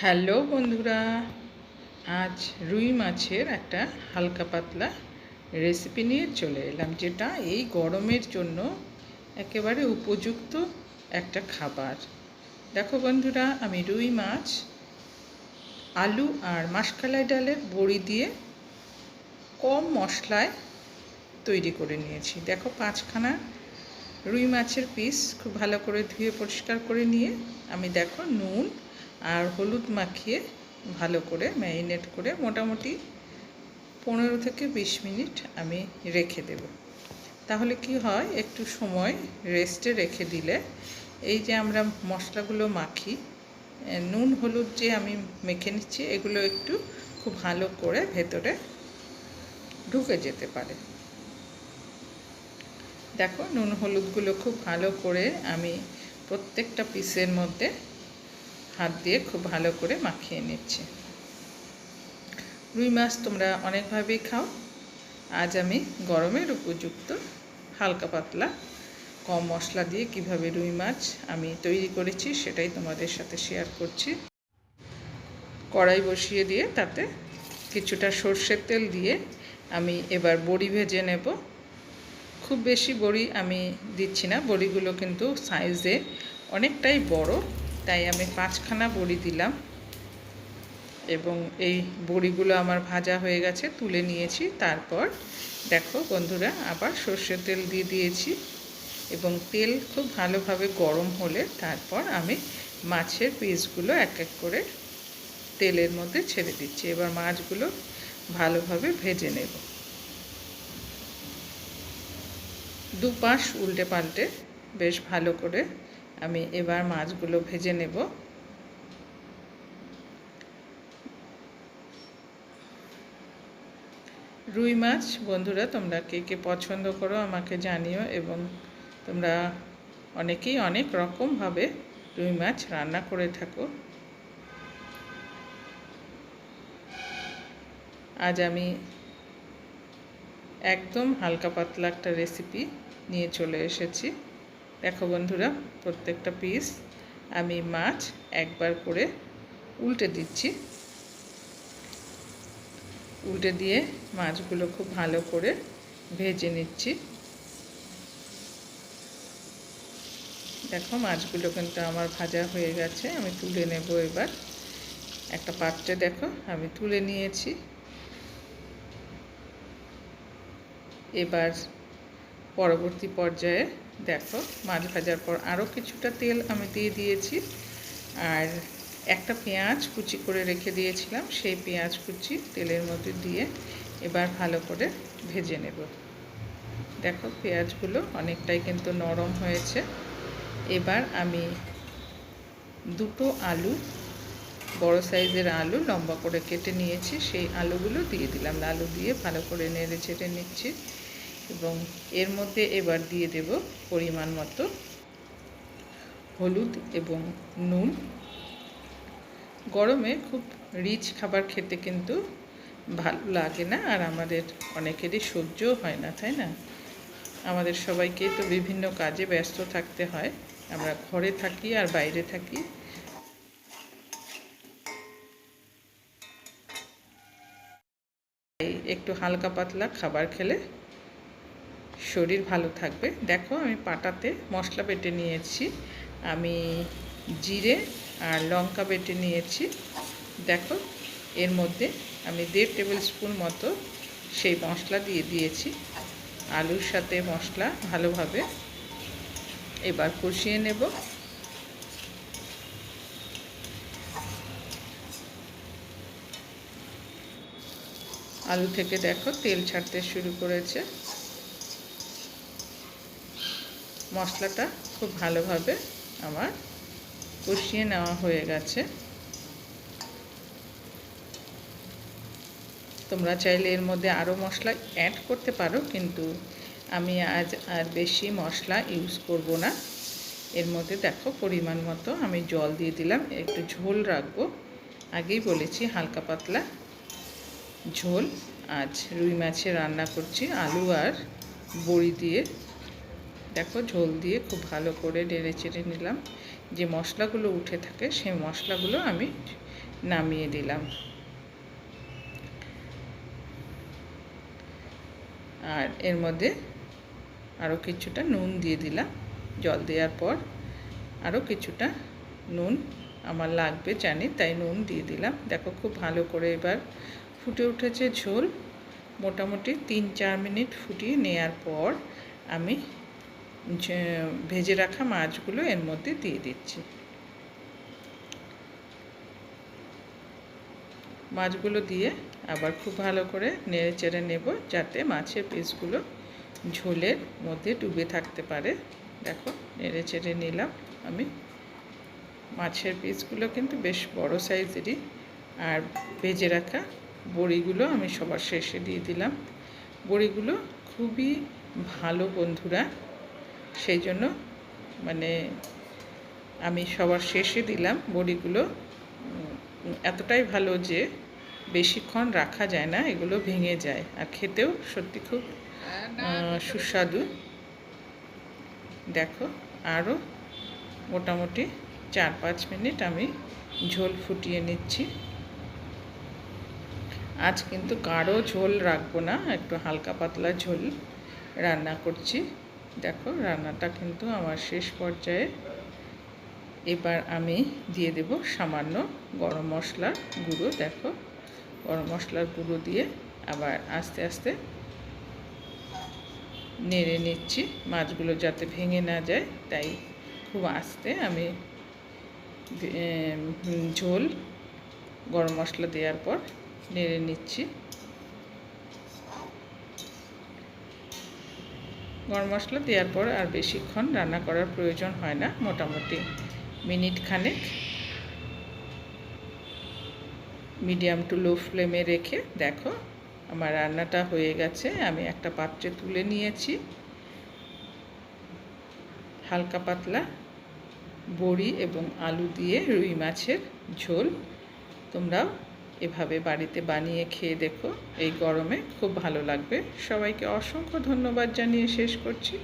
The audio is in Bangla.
হ্যালো বন্ধুরা, আজ রুই মাছের একটা হালকা পাতলা রেসিপি নিয়ে চলে এলাম, যেটা এই গরমের জন্য একেবারে উপযুক্ত একটা খাবার। দেখো বন্ধুরা, আমি রুই মাছ, আলু আর মাসকালাই ডালের বড়ি দিয়ে কম মশলায় তৈরি করে নিয়েছি। দেখো পাঁচখানা রুই মাছের পিস খুব ভালো করে ধুয়ে পরিষ্কার করে নিয়ে আমি দেখো নুন আর হলুদ মাখিয়ে ভালো করে ম্যারিনেট করে মোটামুটি পনেরো থেকে বিশ মিনিট আমি রেখে দেব। তাহলে কি হয়, একটু সময় রেস্টে রেখে দিলে এই যে আমরা মশলাগুলো মাখি নুন, হলুদ যে আমি মেখে নিচ্ছি, এগুলো একটু খুব ভালো করে ভেতরে ঢুকে যেতে পারে। দেখো, নুন, হলুদগুলো খুব ভালো করে আমি প্রত্যেকটা পিসের মধ্যে হাত দিয়ে খুব ভালো করে মাখিয়ে নিচ্ছি। রুই মাছ তোমরা অনেকভাবেই খাও। আজ আমি গরমের উপযুক্ত হালকা পাতলা কম মশলা দিয়ে কীভাবে রুই মাছ আমি তৈরি করেছি সেটাই তোমাদের সাথে শেয়ার করছি। কড়াই বসিয়ে দিয়ে তাতে কিছুটা সর্ষের তেল দিয়ে আমি এবার বড়ি ভেজে নেব। খুব বেশি বড়ি আমি দিচ্ছি না, বড়িগুলো কিন্তু সাইজে অনেকটাই বড়। তাই আমি পাঁচখানা বড়ি দিলাম এবং এই বড়িগুলো আমার ভাজা হয়ে গেছে, তুলে নিয়েছি। তারপর দেখো বন্ধুরা, আবার সর্ষের তেল দিয়ে দিয়েছি এবং তেল খুব ভালোভাবে গরম হলে তারপর আমি মাছের পিসগুলো এক এক করে তেলের মধ্যে ছেড়ে দিচ্ছি। এবার মাছগুলো ভালোভাবে ভেজে নেব। দুপাশ উল্টে পাল্টে বেশ ভালো করে আমি এবার মাছগুলো ভেজে নেব। রুই মাছ, বন্ধুরা, তোমরা কে কে পছন্দ করো আমাকে জানিও এবং তোমরা অনেকেই অনেক রকমভাবে রুই মাছ রান্না করে থাকো। আজ আমি একদম হালকা পাতলা একটা রেসিপি নিয়ে চলে এসেছি। দেখো বন্ধুরা, প্রত্যেকটা পিস আমি মাছ একবার করে উল্টে দিচ্ছি। উল্টে দিয়ে মাছগুলো খুব ভালো করে ভেজে নিচ্ছি। দেখো মাছগুলো কিন্তু আমার ভাজা হয়ে গেছে, আমি তুলে নেব এবার। একটা পাত্রে দেখো, আমি তুলে নিয়েছি। এবার পরবর্তী পর্যায়ে দেখো, মাছ ভাজার পর আরও কিছুটা তেল আমি দিয়ে দিয়েছি। আর একটা পেঁয়াজ কুচি করে রেখে দিয়েছিলাম, সেই পেঁয়াজ কুচি তেলের মধ্যে দিয়ে এবার ভালো করে ভেজে নেব। দেখো, পেঁয়াজগুলো অনেকটাই কিন্তু নরম হয়েছে। এবার আমি দুটো আলু, বড় সাইজের আলু, লম্বা করে কেটে নিয়েছি, সেই আলুগুলো দিয়ে দিলাম। আলু দিয়ে ভালো করে নেড়ে চেড়ে নিচ্ছি। এবং এর মধ্যে এবার দিয়ে দেব পরিমাণ মতো হলুদ এবং নুন। গরমে খুব রিচ খাবার খেতে কিন্তু ভালো লাগে না আর আমাদের অনেকেরই সহ্যও হয় না, তাই না? আমাদের সবাইকে তো বিভিন্ন কাজে ব্যস্ত থাকতে হয়। আমরা ঘরে থাকি আর বাইরে থাকি। একটু হালকা পাতলা খাবার খেলে শরীর ভালো থাকবে। দেখো আমি পাটাতে মশলা বেটে নিয়েছি। আমি জিরে আর লঙ্কা বেটে নিয়েছি। দেখো, এর মধ্যে আমি দেড় টেবিল স্পুন মতো সেই মশলা দিয়ে দিয়েছি। আলুর সাথে মশলা ভালোভাবে এবার কষিয়ে নেব। আলু থেকে দেখো তেল ছাড়তে শুরু করেছে। মশলাটা খুব ভালোভাবে আমার কষিয়ে নেওয়া হয়ে গেছে। তোমরা চাইলে এর মধ্যে আরও মশলা অ্যাড করতে পারো, কিন্তু আমি আজ আর বেশি মশলা ইউজ করব না। এর মধ্যে দেখো পরিমাণ মতো আমি জল দিয়ে দিলাম, একটু ঝোল রাখব। আগেই বলেছি হালকা পাতলা ঝোল। আজ রুই মাছে রান্না করছি, আলু আর বড়ি দিয়ে দেখো ঝোল দিয়ে খুব ভালো করে নেড়ে চেড়ে নিলাম। যে মশলাগুলো উঠে থাকে, সেই মশলাগুলো আমি নামিয়ে দিলাম। আর এর মধ্যে আরও কিছুটা নুন দিয়ে দিলাম। জল দেওয়ার পর আরও কিছুটা নুন আমার লাগবে জানি, তাই নুন দিয়ে দিলাম। দেখো খুব ভালো করে এবার ফুটে উঠেছে ঝোল। মোটামুটি তিন চার মিনিট ফুটিয়ে নেওয়ার পর আমি ভেজে রাখা মাছগুলো এর মধ্যে দিয়ে দিচ্ছি। মাছগুলো দিয়ে আবার খুব ভালো করে নেড়ে চেড়ে নেব যাতে মাছের পিসগুলো ঝোলের মধ্যে ডুবে থাকতে পারে। দেখো, নেড়ে চেড়ে নিলাম আমি। মাছের পিসগুলো কিন্তু বেশ বড় সাইজেরই আর ভেজে রাখা বড়িগুলো আমি সবার শেষে দিয়ে দিলাম। বড়িগুলো খুবই ভালো বন্ধুরা। সেই জন্য মানে আমি সবার শেষে দিলাম বড়িগুলো। এতটাই ভালো যে বেশিক্ষণ রাখা যায় না, এগুলো ভেঙে যায়। আর খেতেও সত্যি খুব সুস্বাদু। দেখো আরও মোটামুটি চার পাঁচ মিনিট আমি ঝোল ফুটিয়ে নিচ্ছি। আজ কিন্তু গাঢ় ঝোল রাখব না, একটু হালকা পাতলা ঝোল রান্না করছি। দেখো, রান্নাটা কিন্তু আমার শেষ পর্যায়ে। এবার আমি দিয়ে দেব সামান্য গরম মশলার গুঁড়ো, দেখো। গরম মশলার গুঁড়ো দিয়ে আবার আস্তে আস্তে নেড়ে নিচ্ছি। মাছগুলো যাতে ভেঙে না যায়, তাই খুব আস্তে আমি ঝোল গরম মশলা দেওয়ার পর নেড়ে নিচ্ছি। গরম মশলা দেওয়ার পর আর বেশিক্ষণ রান্না করার প্রয়োজন হয় না, মোটামুটি মিনিট খানেক। মিডিয়াম টু লো ফ্লেমে রেখে দেখো আমার রান্নাটা হয়ে গেছে, আমি একটা পাত্রে তুলে নিয়েছি। হালকা পাতলা বড়ি এবং আলু দিয়ে রুই মাছের ঝোল, তোমরাও এভাবে বাড়িতে বানিয়ে খেয়ে দেখো। এই গরমে খুব ভালো লাগবে। সবাইকে অসংখ্য ধন্যবাদ জানিয়ে শেষ করছি।